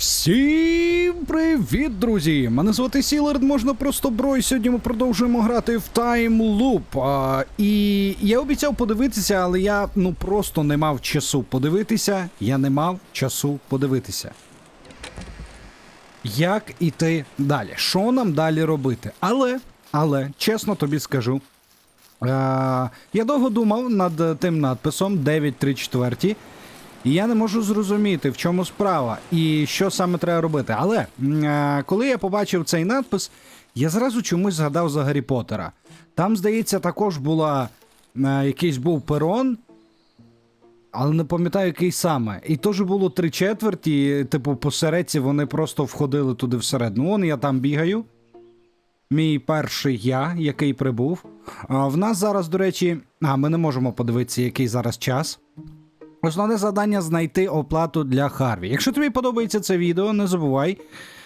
Всім привіт, друзі! Мене звати Сілард, можна просто бро, і сьогодні ми продовжуємо грати в Loop. А, і я обіцяв подивитися, але я ну просто не мав часу подивитися. Я не мав часу подивитися. Як іти далі? Що нам далі робити? Але, але, чесно тобі скажу. Е, я довго думав над тим надписом 934. І я не можу зрозуміти, в чому справа і що саме треба робити. Але е, коли я побачив цей надпис, я зразу чомусь згадав за Гаррі Поттера. Там, здається, також була е, якийсь був перон, але не пам'ятаю, який саме. І теж було три четверті, типу, посередці вони просто входили туди всередину. Вон я там бігаю. Мій перший я, який прибув. А в нас зараз, до речі, а ми не можемо подивитися, який зараз час. Основне завдання знайти оплату для Харві. Якщо тобі подобається це відео, не забувай.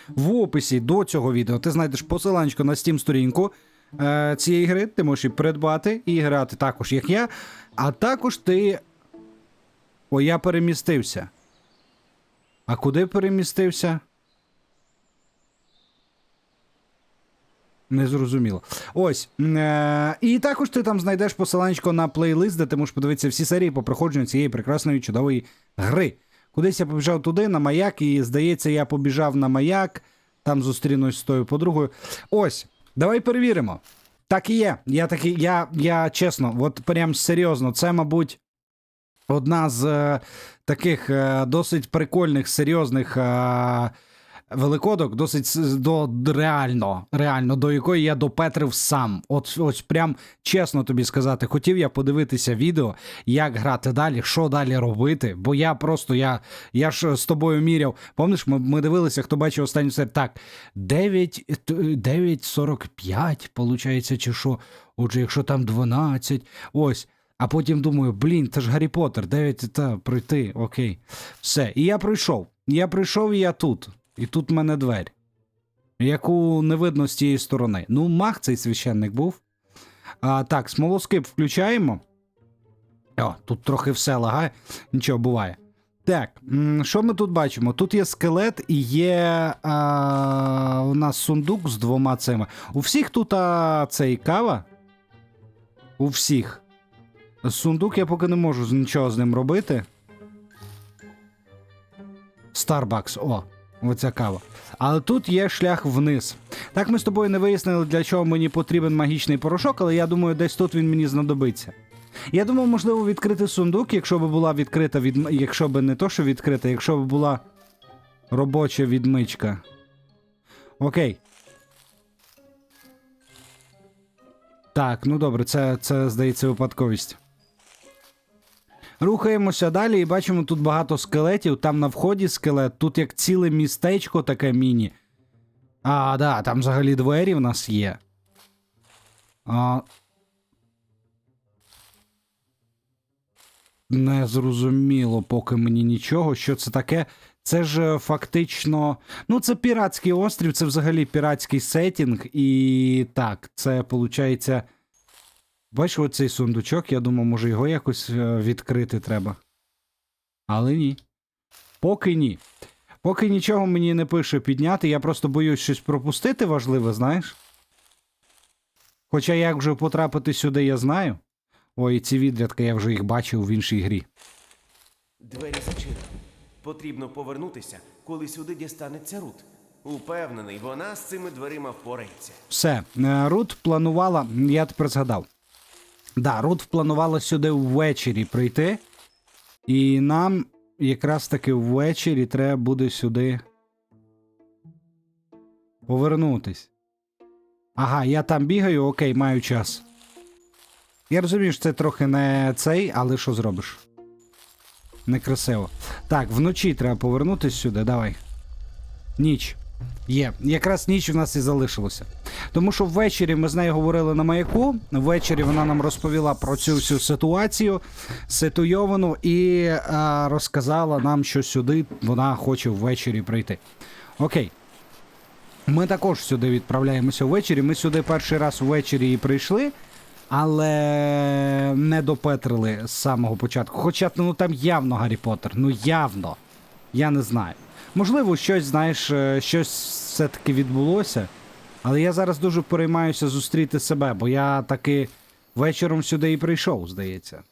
В описі до цього відео ти знайдеш посиланчику на Steam сторінку е, цієї гри. Ти можеш її придбати і грати також, як я. А також ти. О, я перемістився. А куди перемістився? Не зрозуміло. Ось. Е- і також ти там знайдеш посиланчко на плейлист, де ти можеш подивитися всі серії по проходженню цієї прекрасної чудової гри. Кудись я побіжав туди, на маяк, і здається, я побіжав на маяк, там зустрінусь з тою подругою. Ось, давай перевіримо. Так і є. Я такий, я, я чесно, от прям серйозно, це, мабуть, одна з е, таких е, досить прикольних, серйозних. Е, Великодок досить до реально, реально, до якої я допетрив сам. От ось прям чесно тобі сказати, хотів я подивитися відео, як грати далі, що далі робити. Бо я просто я, я ж з тобою міряв. Пам'ятаєш, ми, ми дивилися, хто бачив останню серію. Так, 9.45, виходить, чи що? Отже, якщо там 12, ось. А потім думаю, блін, це ж Гаррі Поттер, 9 та пройти, окей. Все. І я пройшов. Я прийшов, і я тут. І тут в мене двері, яку не видно з тієї сторони. Ну, мах цей священник був. А, так, смолоскип включаємо. О, тут трохи все лагає. Нічого буває. Так, що ми тут бачимо? Тут є скелет і є а, у нас сундук з двома цими. У всіх тут а, цей кава. У всіх. Сундук я поки не можу нічого з ним робити. Starbucks, о, оця кава. Але тут є шлях вниз. Так ми з тобою не вияснили, для чого мені потрібен магічний порошок, але я думаю, десь тут він мені знадобиться. Я думав, можливо, відкрити сундук, якщо б була відкрита від... якщо б не то, що відкрита, якщо б була робоча відмичка. Окей. Так, ну добре, це, це здається випадковість. Рухаємося далі і бачимо тут багато скелетів. Там на вході скелет, тут як ціле містечко таке міні. А, да, там взагалі двері в нас є. А... Не зрозуміло поки мені нічого, що це таке. Це ж е, фактично. Ну, це піратський острів, це взагалі піратський сетінг. І так, це виходить. Бачиш оцей сундучок, я думав, може його якось е, відкрити треба. Але ні. Поки ні. Поки нічого мені не пише підняти, я просто боюсь щось пропустити важливе, знаєш? Хоча як вже потрапити сюди, я знаю. Ой, ці відрядки я вже їх бачив в іншій грі. Двері зачинені. Потрібно повернутися, коли сюди дістанеться Рут. Упевнений, вона з цими дверима впорається. Все, е, Рут планувала, я тепер згадав. Да, Рут планувала сюди ввечері прийти. І нам якраз таки ввечері треба буде сюди повернутись. Ага, я там бігаю, окей, маю час. Я розумію, що це трохи не цей, але що зробиш? Некрасиво. Так, вночі треба повернутись сюди, давай. Ніч. Є. Якраз ніч у нас і залишилося. Тому що ввечері ми з нею говорили на маяку. Ввечері вона нам розповіла про цю всю ситуацію ситуйовану і е, розказала нам, що сюди вона хоче ввечері прийти. Окей. Ми також сюди відправляємося ввечері. Ми сюди перший раз ввечері і прийшли, але не допетрили з самого початку. Хоча ну там явно Гаррі Поттер, ну явно. Я не знаю. Можливо, щось, знаєш, е, щось все-таки відбулося. Але я зараз дуже переймаюся зустріти себе, бо я таки вечором сюди і прийшов, здається.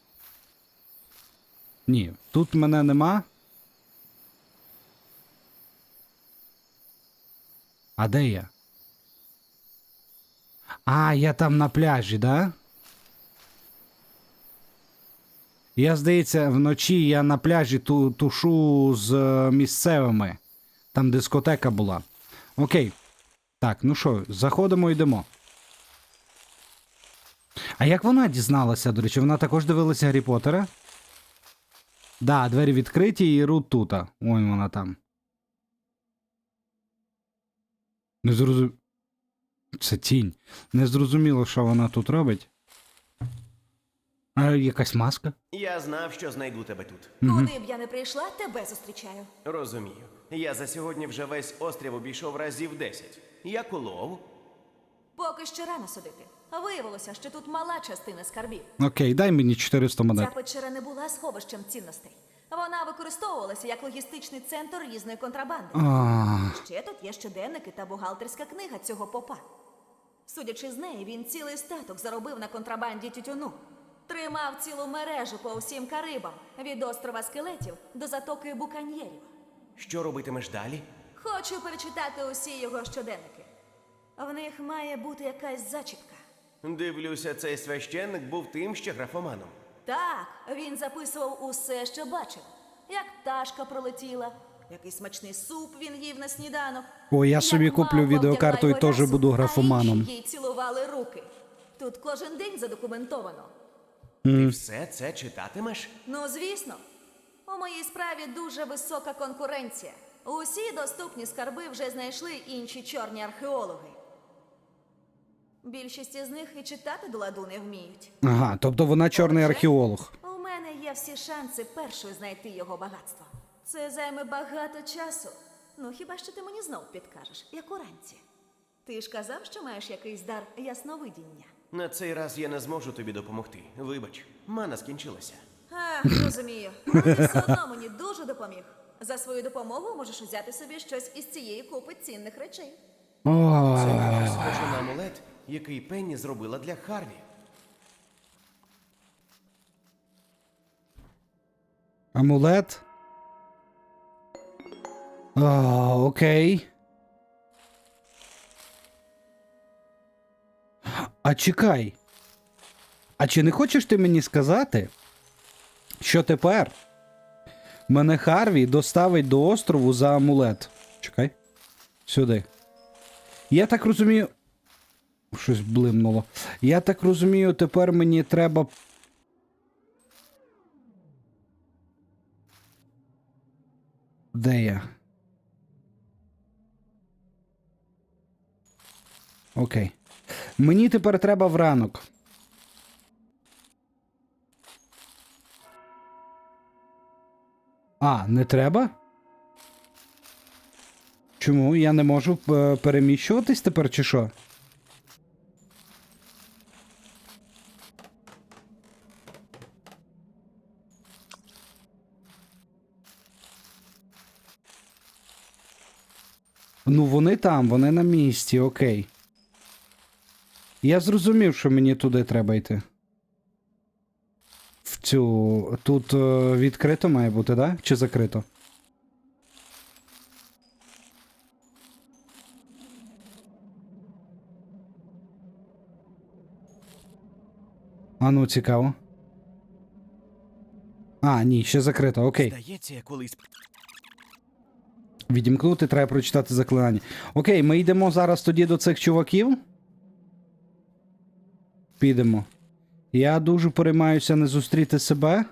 Ні, тут мене нема. А де я? А, я там на пляжі, да? Я, здається, вночі я на пляжі ту, тушу з е, місцевими. Там дискотека була. Окей. Так, ну що, заходимо йдемо. А як вона дізналася, до речі, вона також дивилася Гаррі Поттера? Да, двері відкриті і Рут тута. Ой, вона там. Не зрозуміло. Це тінь. Не зрозуміло, що вона тут робить. А якась маска? Я знав, що знайду тебе тут. Куди б я не прийшла, тебе зустрічаю. Розумію. Я за сьогодні вже весь острів обійшов разів 10. Як улов. Поки що рано судити. Виявилося, що тут мала частина скарбів. Окей, дай мені 400 монет. Ця печера не була сховищем цінностей. Вона використовувалася як логістичний центр різної контрабанди. А, Ще тут є щоденники та бухгалтерська книга цього попа. Судячи з неї, він цілий статок заробив на контрабанді тютюну. Тримав цілу мережу по всім Карибам від острова скелетів до затоки буканьєрів. Що робитимеш далі? Хочу перечитати усі його щоденники. В них має бути якась зачіпка. Дивлюся, цей священник був тим ще графоманом. Так, він записував усе, що бачив. Як пташка пролетіла, який смачний суп він їв на сніданок. О, я як собі мавпа куплю відеокарту і вдягла теж буду а графоманом. інші їй цілували руки. Тут кожен день задокументовано. Ти все це читатимеш? Ну, звісно, у моїй справі дуже висока конкуренція. Усі доступні скарби вже знайшли інші чорні археологи. Більшість із них і читати до ладу не вміють. ага, тобто вона чорний Отже, археолог. У мене є всі шанси першою знайти його багатство. Це займе багато часу. Ну, хіба що ти мені знов підкажеш, як уранці. Ти ж казав, що маєш якийсь дар ясновидіння. На цей раз я не зможу тобі допомогти. Вибач, мана скінчилася. А, розумію. Але ти все одно мені дуже допоміг. За свою допомогу можеш взяти собі щось із цієї купи цінних речей. О, Схоже на амулет, який Пенні зробила для Харві. амулет. А, окей. А чекай. А чи не хочеш ти мені сказати, що тепер мене Харві доставить до острову за амулет? Чекай. Сюди. Я так розумію. Щось блимнуло. Я так розумію, тепер мені треба Де я? Окей. Мені тепер треба в ранок. А, не треба? Чому? Я не можу е, переміщуватись тепер чи що? Ну, вони там, вони на місці, окей. Я зрозумів, що мені туди треба йти. Цю. Тут е, відкрито має бути, да? Чи закрито? А ну, цікаво. А, ні, ще закрито, окей. Здається, я колись. Відімкнути, треба прочитати заклинання. Окей, ми йдемо зараз тоді до цих чуваків. Підемо. Я дуже переймаюся не зустріти себе.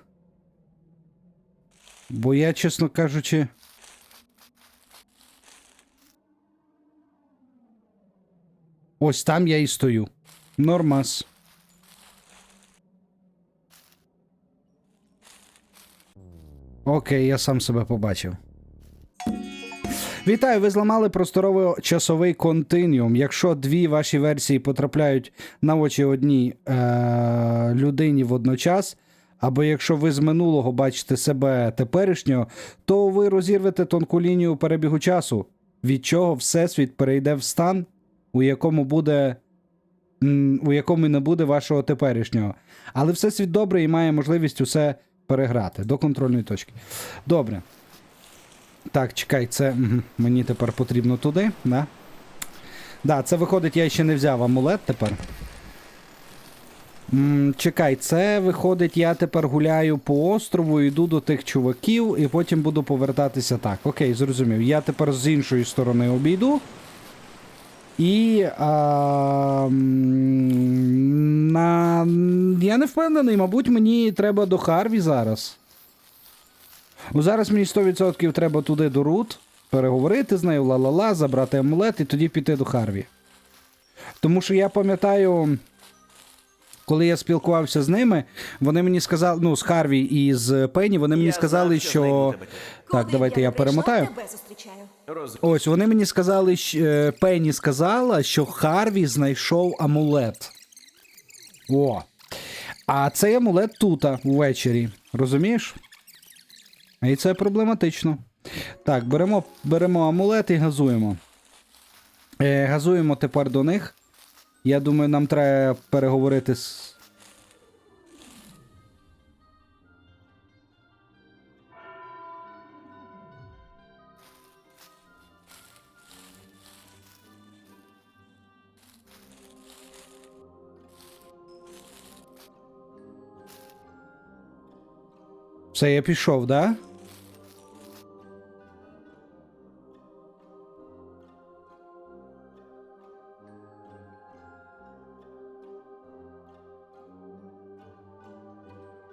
Бо я, чесно кажучи. Ось там я і стою. Нормас. Окей, я сам себе побачив. Вітаю, ви зламали просторовий часовий континіум. Якщо дві ваші версії потрапляють на очі одній е- людині водночас, Або якщо ви з минулого бачите себе теперішнього, то ви розірвете тонку лінію перебігу часу, від чого Всесвіт перейде в стан, у якому буде. У якому не буде вашого теперішнього. Але Всесвіт добрий і має можливість усе переграти до контрольної точки. Добре. Так, чекай, це мені тепер потрібно туди, да? Да, це виходить, я ще не взяв амулет тепер. М, чекай, це виходить, я тепер гуляю по острову, йду до тих чуваків, і потім буду повертатися так. Окей, зрозумів. Я тепер з іншої сторони обійду. І. На... Я не впевнений, мабуть, мені треба до Харві зараз. Ну, зараз мені 100% треба туди до Рут, переговорити з нею, ла-ла-ла, забрати амулет і тоді піти до Харві. Тому що я пам'ятаю, коли я спілкувався з ними, вони мені сказали, ну, з Харві і з Пенні, вони мені Я сказали, знав, що знайду що. тебе. Так, Куди давайте я прийшла, перемотаю. Тебе зустрічаю. Роз... Ось вони мені сказали, що е, Пенні сказала, що Харві знайшов амулет. О. А цей амулет тут, ввечері. Розумієш? І це проблематично. Так, беремо, беремо амулет і газуємо. Е, газуємо тепер до них. Я думаю, нам треба переговорити з. Все, я пішов, да?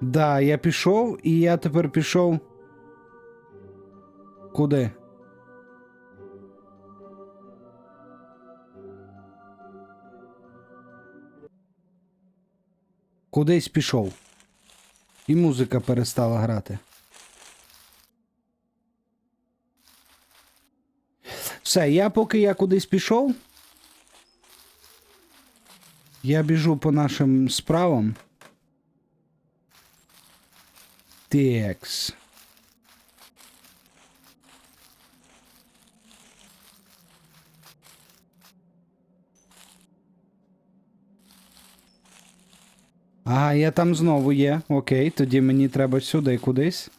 Да, я пішов, і я тепер пішов. Куди? Кудись пішов. І музика перестала грати. Все, я поки я кудись пішов. Я біжу по нашим справам. Текс. Ага, я там знову є. Окей, тоді мені треба сюди кудись.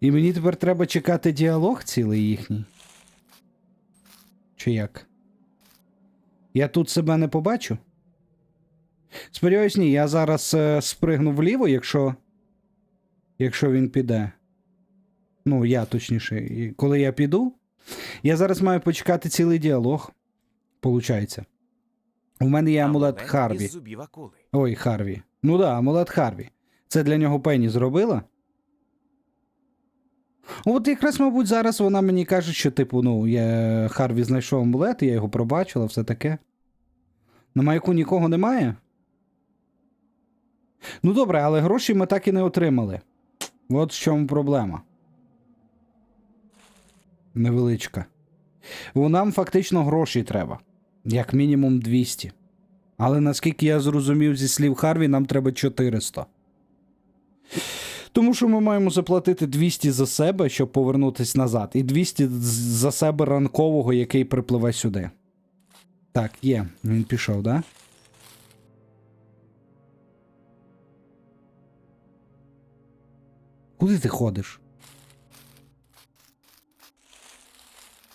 І мені тепер треба чекати діалог цілий їхній. Чи як? Я тут себе не побачу? Сподіваюсь, ні, я зараз е, спригну вліво, якщо. Якщо він піде. Ну, я точніше, І коли я піду, я зараз маю почекати цілий діалог. Получається. У мене є амулет Харві. Ой, Харві. Ну да, амулет Харві. Це для нього Пенні зробила. От якраз, мабуть, зараз вона мені каже, що, типу, ну, я Харві знайшов амулет, я його пробачила, все таке. На маяку нікого немає. Ну добре, але гроші ми так і не отримали. От в чому проблема. Невеличка. Бо нам фактично грошей треба. Як мінімум 200. Але наскільки я зрозумів зі слів Харві, нам треба 400. Тому що ми маємо заплатити 200 за себе, щоб повернутися назад, і 200 за себе ранкового, який припливе сюди. Так, є, він пішов, да? Куди ти ходиш?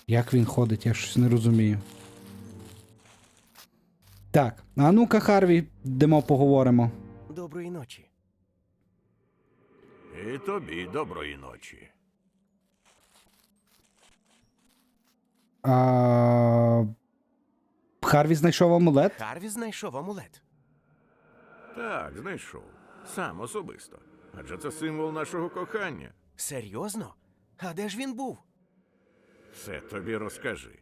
Як він ходить, я щось не розумію. Так, а ну-ка, Харві, йдемо поговоримо. Доброї ночі. І тобі доброї ночі. А... Харві знайшов амулет? Харві знайшов амулет. Так, знайшов. Сам особисто. Адже це символ нашого кохання. Серйозно? А де ж він був? Все тобі розкажи.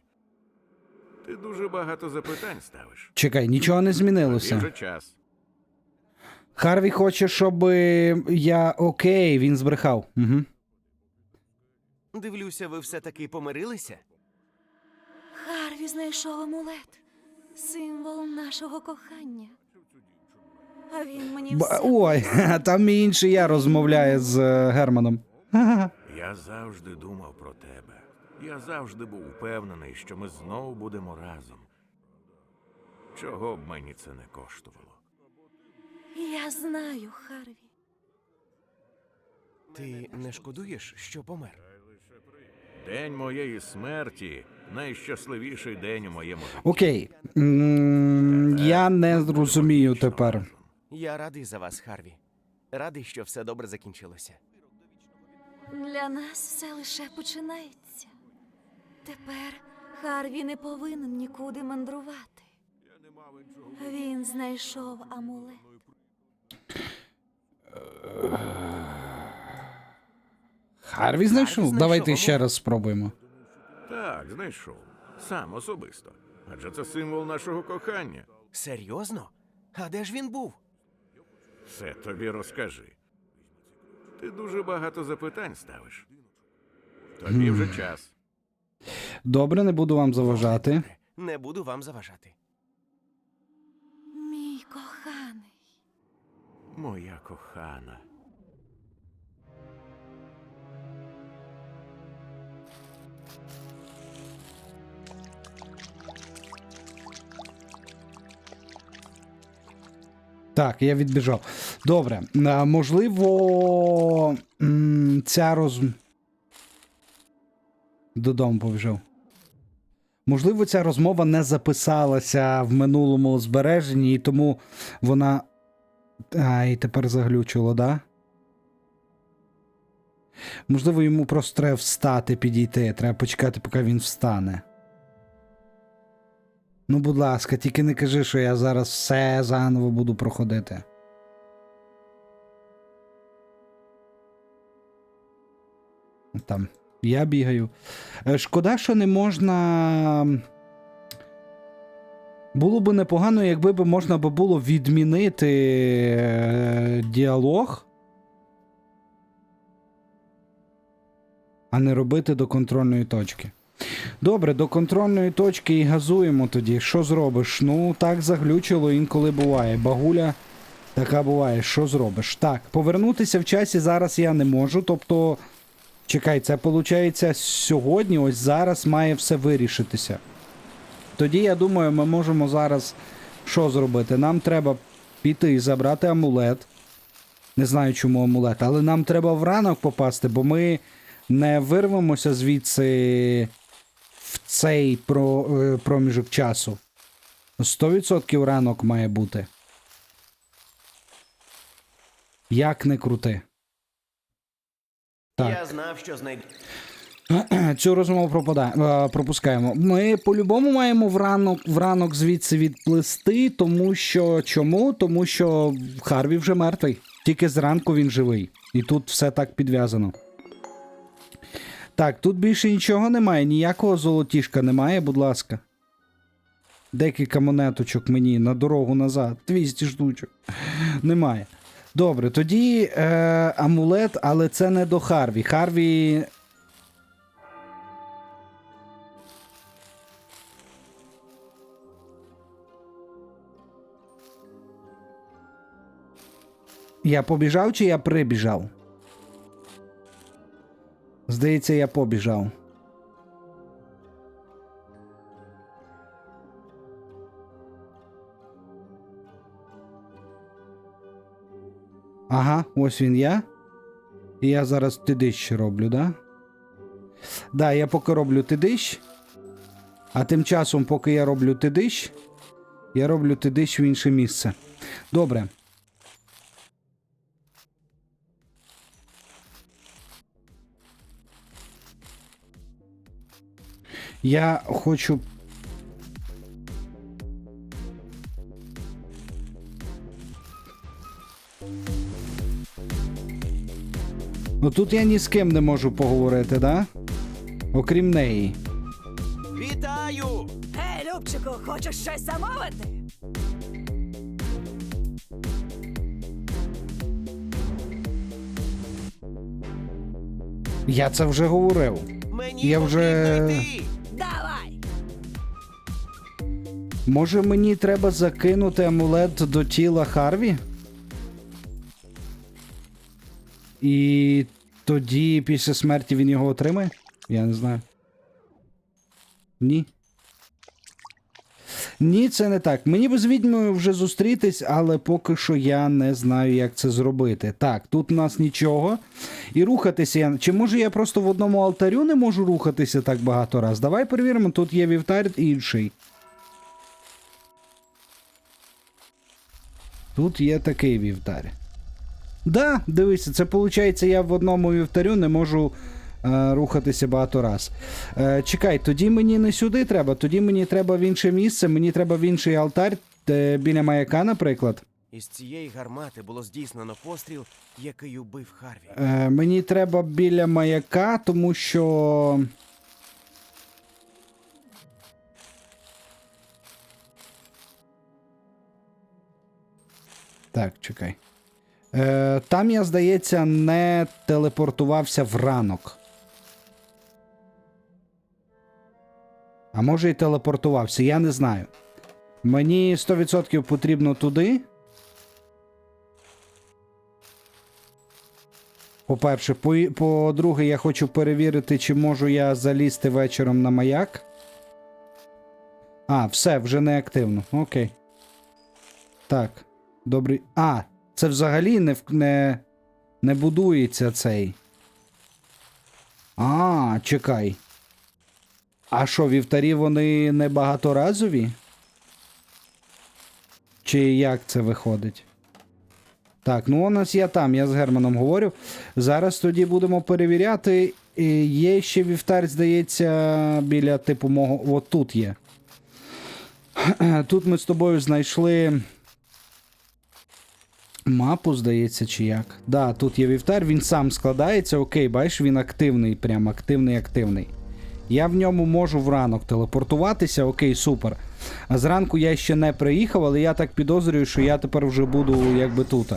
Ти дуже багато запитань ставиш. Чекай, нічого не змінилося. вже час. Харві хоче, щоб я. Окей, він збрехав. Угу. Дивлюся, ви все таки помирилися? Харві знайшов амулет. Символ нашого кохання. А він мені Б- все Ой, там мій інший я розмовляє з е, Германом. Я завжди думав про тебе. Я завжди був впевнений, що ми знову будемо разом. Чого б мені це не коштувало? Я знаю, Харві. Ти не шкодуєш, що помер? День моєї смерті найщасливіший день у моєму житті. Окей. М, Я не зрозумію тепер. Я радий за вас, Харві. Радий, що все добре закінчилося. Для нас все лише починається. Тепер Харві не повинен нікуди мандрувати. Він знайшов амулет. Харві знайшов? знайшов, Давайте ще раз спробуємо. Так, знайшов. Сам особисто. Адже це символ нашого кохання. Серйозно? А де ж він був? Все тобі розкажи. Ти дуже багато запитань ставиш. Тобі вже час. Добре, не буду вам заважати. Не буду вам заважати. Мій коханий. Моя кохана. Так, я відбіжав. Добре. Можливо, ця роз... Додому побіжав. Можливо, ця розмова не записалася в минулому збереженні, і тому вона. А, і тепер заглючило, да? Можливо, йому просто треба встати, підійти. Треба почекати, поки він встане. Ну, будь ласка, тільки не кажи, що я зараз все заново буду проходити. Там я бігаю. Е, Шкода, що не можна. Було би непогано, якби би можна було відмінити е, діалог, а не робити до контрольної точки. Добре, до контрольної точки і газуємо тоді. Що зробиш? Ну, так заглючило інколи буває. Багуля така буває. Що зробиш? Так, повернутися в часі зараз я не можу. Тобто, чекай, це виходить сьогодні, ось зараз має все вирішитися. Тоді, я думаю, ми можемо зараз що зробити? Нам треба піти і забрати амулет. Не знаю, чому амулет, але нам треба в ранок попасти, бо ми не вирвемося звідси в цей е, проміжок часу. 100% ранок має бути. Як не крути. Так. Я знав, що знайду. Цю розмову е, пропускаємо. Ми по-любому маємо вранок, вранок звідси відплисти, тому що чому? Тому що Харві вже мертвий. Тільки зранку він живий. І тут все так підв'язано. Так, тут більше нічого немає, ніякого золотішка немає, будь ласка. Декілька монеточок мені на дорогу назад. 200 штучок. Немає. Добре, тоді е, амулет, але це не до Харві. Харві Я побіжав чи я прибіжав? Здається, я побіжав. Ага, ось він я. І я зараз тидищ роблю, да? Да, я поки роблю тидищ. А тим часом, поки я роблю тидищ, я роблю тидищ в інше місце. Добре. Я хочу. Ну тут я ні з ким не можу поговорити, да? Окрім неї. Вітаю! Гей, Любчику, хочеш щось замовити? Я це вже говорив. Мені Я вже- потрібно йти. Може мені треба закинути амулет до тіла Харві? І тоді після смерті він його отримає? Я не знаю. Ні. Ні, це не так. Мені би з відьмою вже зустрітись, але поки що я не знаю, як це зробити. Так, тут у нас нічого. І рухатися я. Чи може я просто в одному алтарю не можу рухатися так багато раз? Давай перевіримо, тут є вівтар інший. Тут є такий вівтар. Да, дивися, це виходить, я в одному вівтарю не можу е, рухатися багато раз. Е, чекай, тоді мені не сюди треба, тоді мені треба в інше місце, мені треба в інший алтар е, біля маяка, наприклад. Із цієї гармати було здійснено постріл, який убив Харві. Е, мені треба біля маяка, тому що. Так, чекай. Е, там я, здається, не телепортувався в ранок. А може і телепортувався, я не знаю. Мені 100% потрібно туди. По-перше, по- по-друге, я хочу перевірити, чи можу я залізти вечором на маяк. А, все, вже не активно. Окей. Так. Добрий. А, це взагалі не, не, не будується цей. А, чекай. А що, вівтарі вони не багаторазові? Чи як це виходить? Так, ну у нас я там, я з Германом говорю. Зараз тоді будемо перевіряти. І Є ще вівтар, здається, біля типу мого. От тут є. Тут ми з тобою знайшли. Мапу, здається, чи як. Да, тут є вівтар, він сам складається. Окей, бачиш, він активний, прям активний, активний. Я в ньому можу вранок телепортуватися, окей, супер. А зранку я ще не приїхав, але я так підозрюю, що я тепер вже буду якби тут.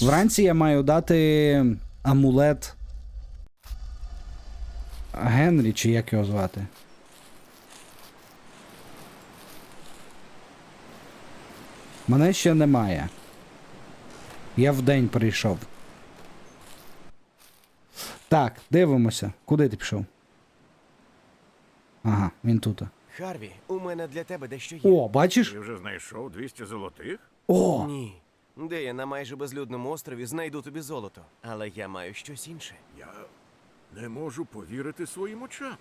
Вранці я маю дати амулет Генрі, чи як його звати? Мене ще немає. Я вдень прийшов. Так, дивимося. Куди ти пішов? Ага, він тут. Харві, у мене для тебе дещо є. О, бачиш? Ти вже знайшов 200 золотих? О! Ні. Де я на майже безлюдному острові знайду тобі золото. Але я маю щось інше. Я не можу повірити своїм очам.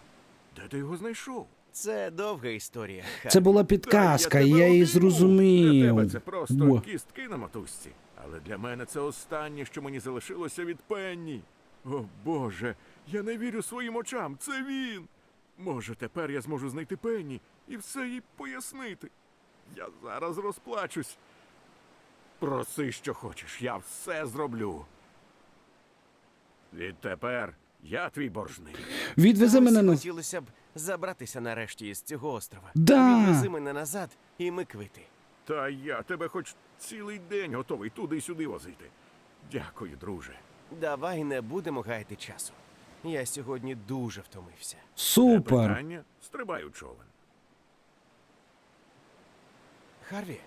Де ти його знайшов? Це довга історія. Це Харві. була Та підказка, тебе я її обійму. Для зрозумів. тебе це просто Во. кістки на мотузці. Але для мене це останнє, що мені залишилося від Пенні. О Боже, я не вірю своїм очам. Це він. Може, тепер я зможу знайти Пенні і все їй пояснити. Я зараз розплачусь. Проси, що хочеш, я все зроблю. Відтепер я твій боржник. Відвези мене на. Хотілося б забратися нарешті із цього острова. Да. Відвези мене назад, і ми квити. Та я тебе хоч цілий день готовий туди-сюди возити. Дякую, друже. Давай не будемо гаяти часу. Я сьогодні дуже втомився. Супер. Питання? Стрибай у човен. Харві,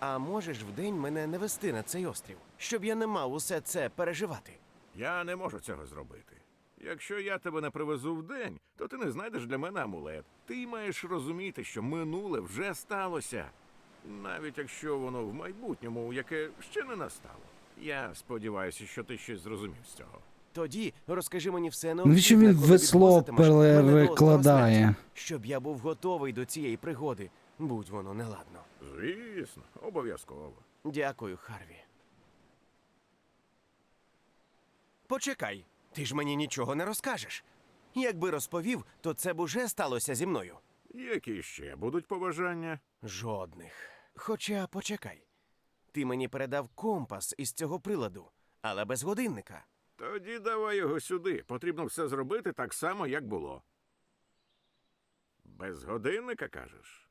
а можеш вдень мене не вести на цей острів, щоб я не мав усе це переживати? Я не можу цього зробити. Якщо я тебе не привезу вдень, то ти не знайдеш для мене амулет. Ти маєш розуміти, що минуле вже сталося. Навіть якщо воно в майбутньому, яке ще не настало. Я сподіваюся, що ти щось зрозумів з цього. Тоді розкажи мені все Навіщо він весло перекладає? щоб я був готовий до цієї пригоди, будь воно неладно. Звісно, обов'язково. Дякую, Харві. Почекай, ти ж мені нічого не розкажеш. Якби розповів, то це б уже сталося зі мною. Які ще будуть побажання? Жодних. Хоча почекай. Ти мені передав компас із цього приладу, але без годинника. Тоді давай його сюди. Потрібно все зробити так само, як було. Без годинника, кажеш?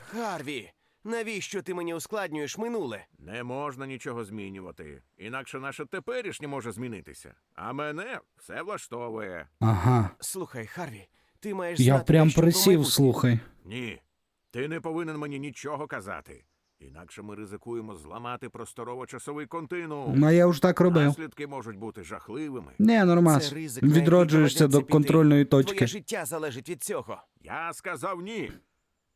Харві, навіщо ти мені ускладнюєш минуле? Не можна нічого змінювати, інакше наше теперішнє може змінитися. А мене все влаштовує. Ага. Слухай, Харві, ти маєш Я знати прям дещо про присів, майбутнє. слухай. Ні. Ти не повинен мені нічого казати. Інакше ми ризикуємо зламати просторово-часовий континуум. Ну, я вже так робив. Наслідки можуть бути жахливими. Не, нормас. Це ризик, на який Відроджуєшся доведеться до піти. контрольної Твоє точки. життя залежить від цього. Я сказав ні.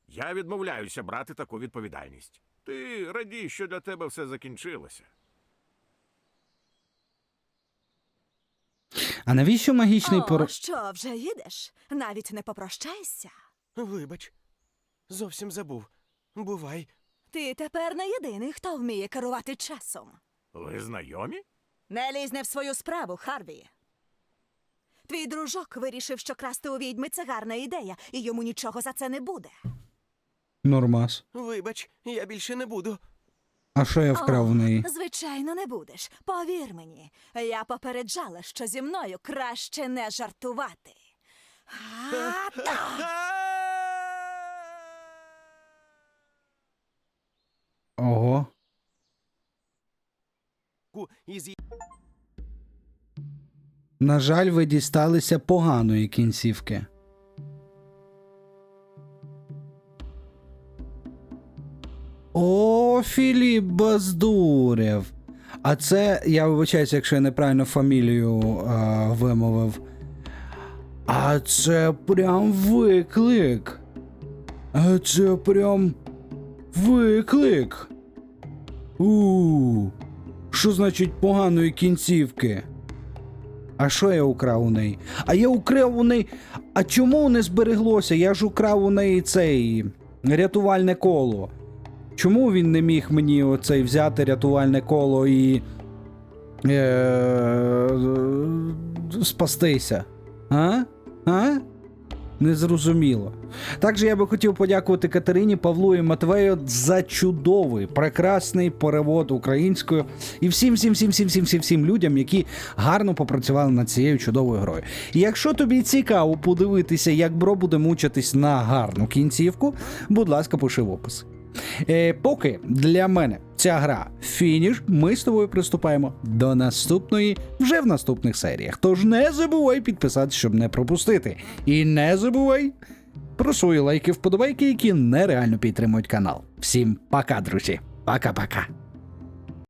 Я відмовляюся брати таку відповідальність. Ти радій, що для тебе все закінчилося. А навіщо магічний О, пор... що, вже їдеш? Навіть не попрощайся. Вибач, зовсім забув. Бувай. Ти тепер не єдиний, хто вміє керувати часом. Ви знайомі? Не лізь не в свою справу, Харві. Твій дружок вирішив, що красти у відьми це гарна ідея, і йому нічого за це не буде. Нормас. Вибач, я більше не буду. А що я вкрав в неї? Звичайно, не будеш. Повір мені, я попереджала, що зі мною краще не жартувати. А, та! Ого. На жаль, ви дісталися поганої кінцівки. О, Філіп Баздурєв. А це, я вибачаюся, якщо я неправильно фамілію а, вимовив. А це прям виклик. А це прям виклик. У. Що значить поганої кінцівки? А що я украв у неї? А я украв у неї. А чому не збереглося? Я ж украв у неї цей рятувальне коло. Чому він не міг мені оцей взяти рятувальне коло і. Е, спастися? А? А? Незрозуміло. Також я би хотів подякувати Катерині, Павлу і Матвею за чудовий, прекрасний перевод українською і всім, всім, всім, всім, всім, всім, всім людям, які гарно попрацювали над цією чудовою грою. І якщо тобі цікаво подивитися, як бро буде мучитись на гарну кінцівку, будь ласка, пиши в опис. Е, поки для мене ця гра фініш, ми з тобою приступаємо до наступної вже в наступних серіях. Тож не забувай підписатися, щоб не пропустити. І не забувай про свої лайки, вподобайки, які нереально підтримують канал. Всім пока, друзі. Пока-пока.